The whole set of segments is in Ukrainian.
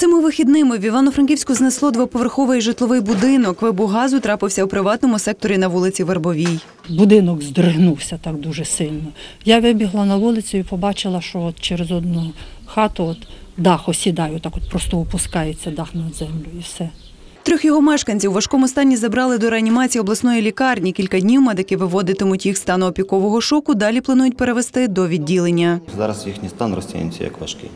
Цими вихідними в Івано-Франківську знесло двоповерховий житловий будинок. Вибух газу трапився у приватному секторі на вулиці Вербовій. Будинок здригнувся так дуже сильно. Я вибігла на вулицю і побачила, що от через одну хату от дах осідає, так от просто опускається дах на землю і все. Трьох його мешканців у важкому стані забрали до реанімації обласної лікарні. Кілька днів медики виводитимуть їх з стану опікового шоку. Далі планують перевести до відділення. Зараз їхній стан розцінюється як важкий.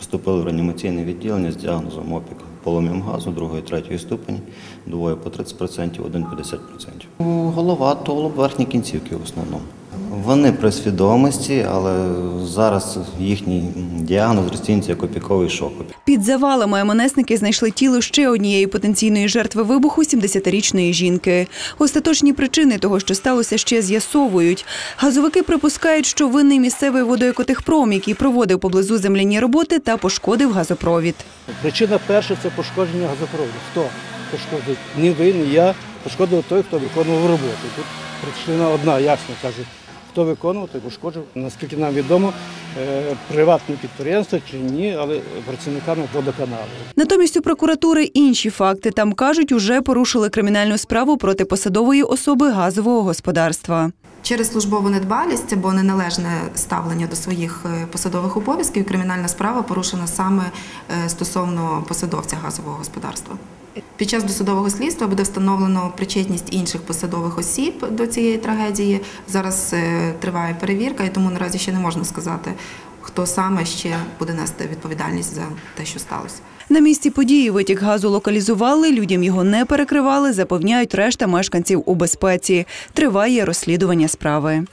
Вступили в реанімаційне відділення з діагнозом опік полум'ям газу другої, третьої ступені, двоє по 30%, один 50%. Голова, тулуб, верхні кінцівки в основному. Вони при свідомості, але зараз їхній діагноз розцінюється як опіковий шок. Під завалами МНСники знайшли тіло ще однієї потенційної жертви вибуху – 70-річної жінки. Остаточні причини того, що сталося, ще з'ясовують. Газовики припускають, що винний місцевий водоекотехпром, який проводив поблизу земляні роботи та пошкодив газопровід. Причина перша це пошкодження газопроводу. Хто пошкодив? Не ви, не я. Пошкодив той, хто виконував роботу. Тут причина одна, ясно каже. Хто виконував, той пошкоджив. Наскільки нам відомо, е, приватне підприємство чи ні, але працівниками водоканалу. Натомість у прокуратури інші факти. Там, кажуть, уже порушили кримінальну справу проти посадової особи газового господарства. Через службову недбалість або неналежне ставлення до своїх е, посадових обов'язків кримінальна справа порушена саме е, стосовно посадовця газового господарства. Під час досудового слідства буде встановлено причетність інших посадових осіб до цієї трагедії. Зараз е, триває перевірка, і тому наразі ще не можна сказати, хто саме ще буде нести відповідальність за те, що сталося. На місці події витік газу локалізували, людям його не перекривали, запевняють решта мешканців у безпеці. Триває розслідування справи.